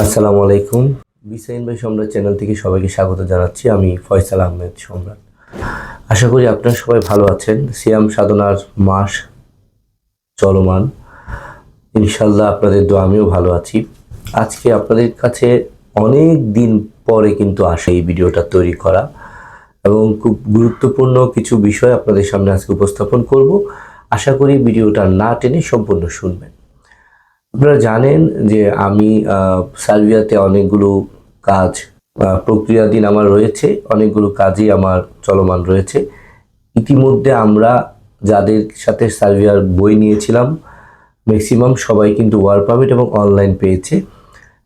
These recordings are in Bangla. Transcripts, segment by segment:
আসসালামু আলাইকুম। বিসাইন ভাই সম্রাট চ্যানেল থেকে সবাইকে স্বাগত জানাচ্ছি। আমি ফয়সাল আহমেদ সম্রাট। আশা করি আপনারা সবাই ভালো আছেন। সিয়াম সাধনার মাস চলমান। ইনশাল্লাহ আপনাদের দোয়া আমিও ভালো আছি। আজকে আপনাদের কাছে অনেক দিন পরে কিন্তু আসে এই ভিডিওটা তৈরি করা এবং খুব গুরুত্বপূর্ণ কিছু বিষয় আপনাদের সামনে আজকে উপস্থাপন করব। আশা করি ভিডিওটা না টেনে সম্পূর্ণ শুনবেন। আপনারা জানেন যে আমি সার্বিয়াতে অনেকগুলো কাজ প্রক্রিয়াধীন আমার রয়েছে, অনেকগুলো কাজই আমার চলমান রয়েছে। ইতিমধ্যে আমরা যাদের সাথে সার্বিয়ার বই নিয়েছিলাম, ম্যাক্সিমাম সবাই কিন্তু ওয়ার্ক পারমিট এবং অনলাইন পেয়েছে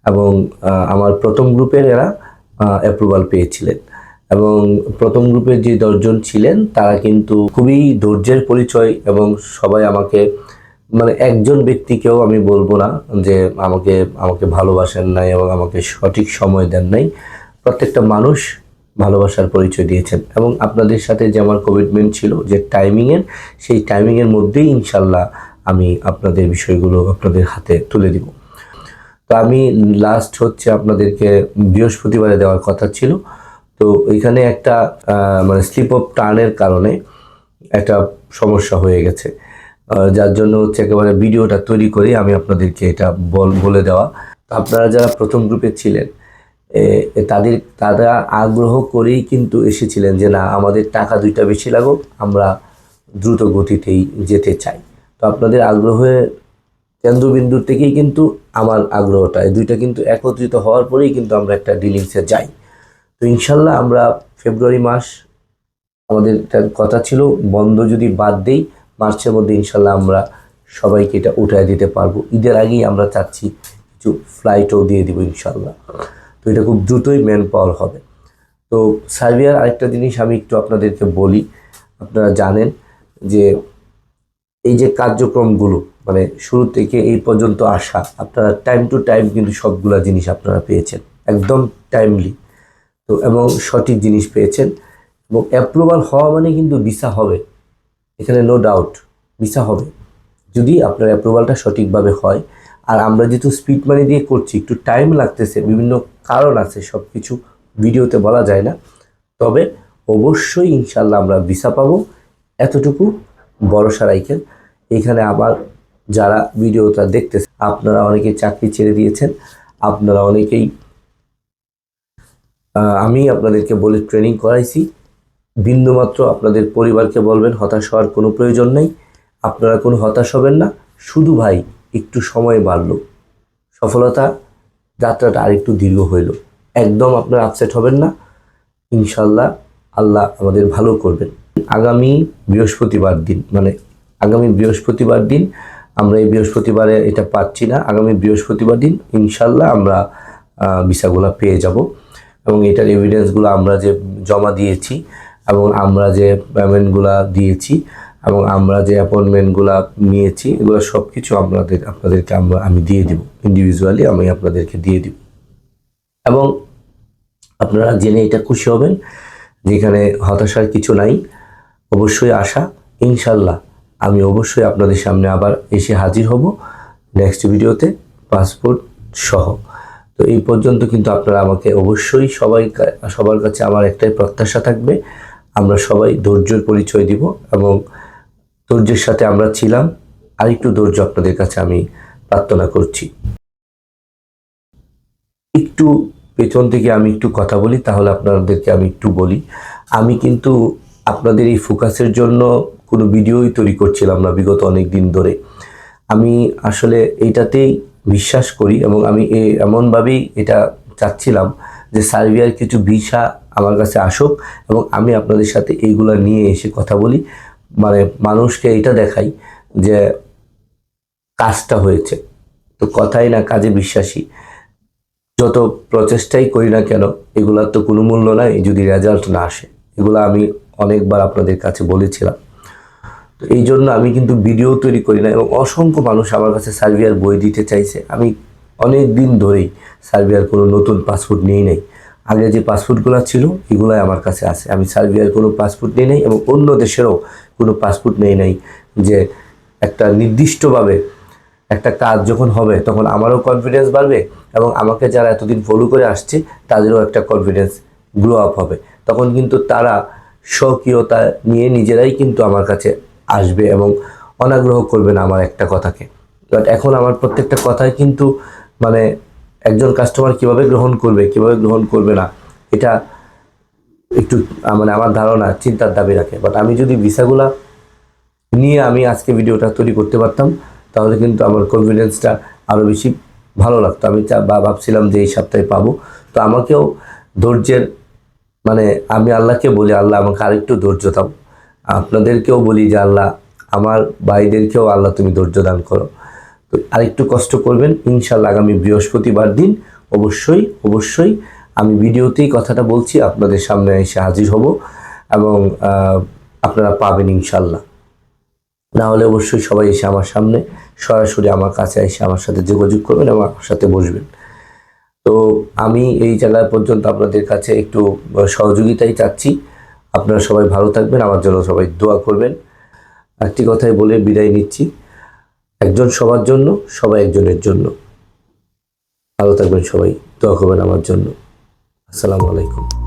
এবং আমার প্রথম গ্রুপের এরা অ্যাপ্রুভাল পেয়েছিলেন। এবং প্রথম গ্রুপের যে দশজন ছিলেন, তারা কিন্তু খুবই ধৈর্যের পরিচয় এবং সবাই আমাকে মানে একজন ব্যক্তিকেও আমি বলব না যে আমাকে আমাকে ভালোবাসেন নাই এবং আমাকে সঠিক সময় দেন নাই। প্রত্যেকটা মানুষ ভালোবাসার পরিচয় দিয়েছেন এবং আপনাদের সাথে যে আমার কমিটমেন্ট ছিল যে টাইমিংয়ের সেই টাইমিংয়ের মধ্যেই ইনশাল্লাহ আমি আপনাদের বিষয়গুলো আপনাদের হাতে তুলে দিব। তো আমি লাস্ট হচ্ছে আপনাদেরকে বৃহস্পতিবারে দেওয়ার কথা ছিল। তো এখানে একটা মানে স্লিপ অফ টার্নের কারণে একটা সমস্যা হয়ে গেছে। যার জন্য হচ্ছে একেবারে ভিডিওটা তৈরি করে, আমি আপনাদেরকে এটা বল, বলে দেওয়া। আপনারা যারা প্রথম গ্রুপে ছিলেন তাদের, তারা আগ্রহ করেই কিন্তু এসেছিলেন যে না, আমাদের টাকা দুইটা বেশি লাগুক, আমরা দ্রুত গতিতেই যেতে চাই। তো আপনাদের আগ্রহের কেন্দ্রবিন্দুর থেকেই কিন্তু আমার আগ্রহটা, এই দুইটা কিন্তু একত্রিত হওয়ার পরেই কিন্তু আমরা একটা ডিলিংসে যাই। তো ইনশাল্লাহ আমরা ফেব্রুয়ারি মাস, আমাদের কথা ছিল, বন্ধ যদি বাদ দেই মার্চের মধ্যে ইনশাল্লাহ আমরা সবাইকে এটা উঠায় দিতে পারব। ঈদের আগেই আমরা চাচ্ছি কিছু ফ্লাইটও দিয়ে দিব ইনশাল্লাহ। তো এটা খুব দ্রুতই ম্যান পাওয়ার হবে। তো সার্বিয়ার আরেকটা জিনিস আমি একটু আপনাদেরকে বলি, আপনারা জানেন যে এই যে কার্যক্রমগুলো মানে শুরু থেকে এই পর্যন্ত আসা, আপনারা টাইম টু টাইম কিন্তু সবগুলা জিনিস আপনারা পেয়েছেন, একদম টাইমলি তো এবং সঠিক জিনিস পেয়েছেন এবং অ্যাপ্রুভাল হওয়া মানে কিন্তু ভিসা হবে। এখানে নো ডাউট ভিসা হবে। যদি আপনার অ্যাপ্রুভালটা সঠিকভাবে হয়, আর আমরা যেহেতু স্পিড মানি দিয়ে করছি, একটু টাইম লাগতেছে, বিভিন্ন কারণ আছে সব কিছু ভিডিওতে বলা যায় না, তবে অবশ্যই ইনশাল্লাহ আমরা ভিসা পাবো। এতটুকু ভরসা রাখেন এখানে আবার যারা ভিডিওটা দেখতেছে, আপনারা অনেকেই চাকরি ছেড়ে দিয়েছেন, আপনারা অনেকেই আমি আপনাদেরকে বলে ট্রেনিং করাইছি। বিন্দুমাত্র আপনাদের পরিবারকে বলবেন, হতাশ হওয়ার কোনো প্রয়োজন নেই। আপনারা কোনো হতাশ হবেন না। শুধু ভাই, একটু সময় বাড়ল। সফলতা যাত্রাটা আরেকটু দীর্ঘ হইল। একদম আপনারা আপসেট হবেন না। ইনশাল্লাহ আল্লাহ আমাদের ভালো করবেন। আগামী বৃহস্পতিবার দিন মানে আগামী বৃহস্পতিবার দিন আমরা এই বৃহস্পতিবারে এটা পাচ্ছি না। আগামী বৃহস্পতিবার দিন ইনশাল্লাহ আমরা ভিসাগুলো পেয়ে যাব। এবং এটার এভিডেন্সগুলো আমরা যে জমা দিয়েছি এবং আমরা যে পেমেন্টগুলো দিয়েছি এবং আমরা যে অ্যাপয়েন্টমেন্টগুলো নিয়েছি, এগুলো সব কিছু আপনাদের, আপনাদেরকে আমরা, আমি দিয়ে দিব। ইন্ডিভিজুয়ালি আমি আপনাদেরকে দিয়ে দিব। এবং আপনারা জেনে এটা খুশি হবেন, যেখানে হতাশার কিছু নাই, অবশ্যই আশা ইনশাল্লাহ আমি অবশ্যই আপনাদের সামনে আবার এসে হাজির হব নেক্সট ভিডিওতে পাসপোর্ট সহ। তো এই পর্যন্ত কিন্তু আপনারা আমাকে অবশ্যই সবাই সবার কাছে আমার একটাই প্রত্যাশা থাকবে আমরা সবাই ধৈর্যের পরিচয় দিব এবং ধৈর্যের সাথে আমরা ছিলাম, আরেকটু ধৈর্য আপনাদের কাছে আমি প্রার্থনা করছি। একটু পেছন থেকে আমি একটু কথা বলি, তাহলে আপনাদেরকে আমি একটু বলি। আমি কিন্তু আপনাদের এই ফোকাসের জন্য কোনো ভিডিওই তৈরি করছিলাম না বিগত অনেক দিন ধরে। আমি আসলে এইটাতেই বিশ্বাস করি এবং আমি এমনভাবেই এটা চাচ্ছিলাম যে সার্বিয়ার কিছু ভিসা আমার কাছে আসুক এবং আমি আপনাদের সাথে এইগুলা নিয়ে এসে কথা বলি। মানে মানুষকে এটা দেখাই যে কাজটা হয়েছে। তো কথাই না, কাজে বিশ্বাসী। যত প্রচেষ্টাই করি না কেন এগুলার তো কোনো মূল্য নাই যদি রেজাল্ট না আসে। এগুলো আমি অনেকবার আপনাদের কাছে বলেছিলাম। তো এই জন্য আমি কিন্তু ভিডিও তৈরি করি না এবং অসংখ্য মানুষ আমার কাছে সার্বিয়ার বই দিতে চাইছে। আমি অনেক দিন ধরেই সার্বিয়ার কোনো নতুন পাসপোর্ট নিয়ে নেই। আগে যে পাসপোর্টগুলো ছিল, এগুলাই আমার কাছে আছে। আমি সার্বিয়ার কোনো পাসপোর্ট নিয়ে নেই এবং অন্য দেশেরও কোনো পাসপোর্ট নেই নাই যে একটা নির্দিষ্টভাবে একটা কাজ যখন হবে, তখন আমারও কনফিডেন্স বাড়বে এবং আমাকে যারা এতদিন ফলো করে আসছে, তাদেরও একটা কনফিডেন্স গ্রো আপ হবে। তখন কিন্তু তারা স্বকীয়তা নিয়ে নিজেরাই কিন্তু আমার কাছে আসবে এবং অনাগ্রহ করবে না আমার একটা কথাকে। বাট এখন আমার প্রত্যেকটা কথাই কিন্তু মানে একজন কাস্টমার কীভাবে গ্রহণ করবে, কীভাবে গ্রহণ করবে না, এটা একটু মানে আমার ধারণা, চিন্তার দাবি রাখে। বাট আমি যদি ভিসাগুলা নিয়ে আমি আজকে ভিডিওটা তৈরি করতে পারতাম, তাহলে কিন্তু আমার কনফিডেন্সটা আরও বেশি ভালো লাগতো। আমি বা, ভাবছিলাম যে এই সপ্তাহে পাবো। তো আমাকেও ধৈর্যের মানে আমি আল্লাহকে বলি, আল্লাহ আমাকে আরেকটু ধৈর্য দাও। আপনাদেরকেও বলি যে, আল্লাহ, আমার ভাইদেরকেও আল্লাহ তুমি ধৈর্য দান করো। তো আরেকটু কষ্ট করবেন। ইনশাল্লাহ আগামী বৃহস্পতিবার দিন অবশ্যই অবশ্যই আমি ভিডিওতেই কথাটা বলছি, আপনাদের সামনে এসে হাজির হব এবং আপনারা পাবেন ইনশাল্লাহ না হলে অবশ্যই সবাই এসে আমার সামনে, সরাসরি আমার কাছে এসে আমার সাথে যোগাযোগ করবেন এবং আমার সাথে বসবেন। তো আমি এই জায়গায় পর্যন্ত আপনাদের কাছে একটু সহযোগিতাই চাচ্ছি। আপনারা সবাই ভালো থাকবেন, আমার জন্য সবাই দোয়া করবেন। একটি কথাই বলে বিদায় নিচ্ছি। একজন সবার জন্য, সবাই একজনের জন্য। ভালো থাকবেন সবাই, দোয়া করবেন আমার জন্য। আসসালামু আলাইকুম।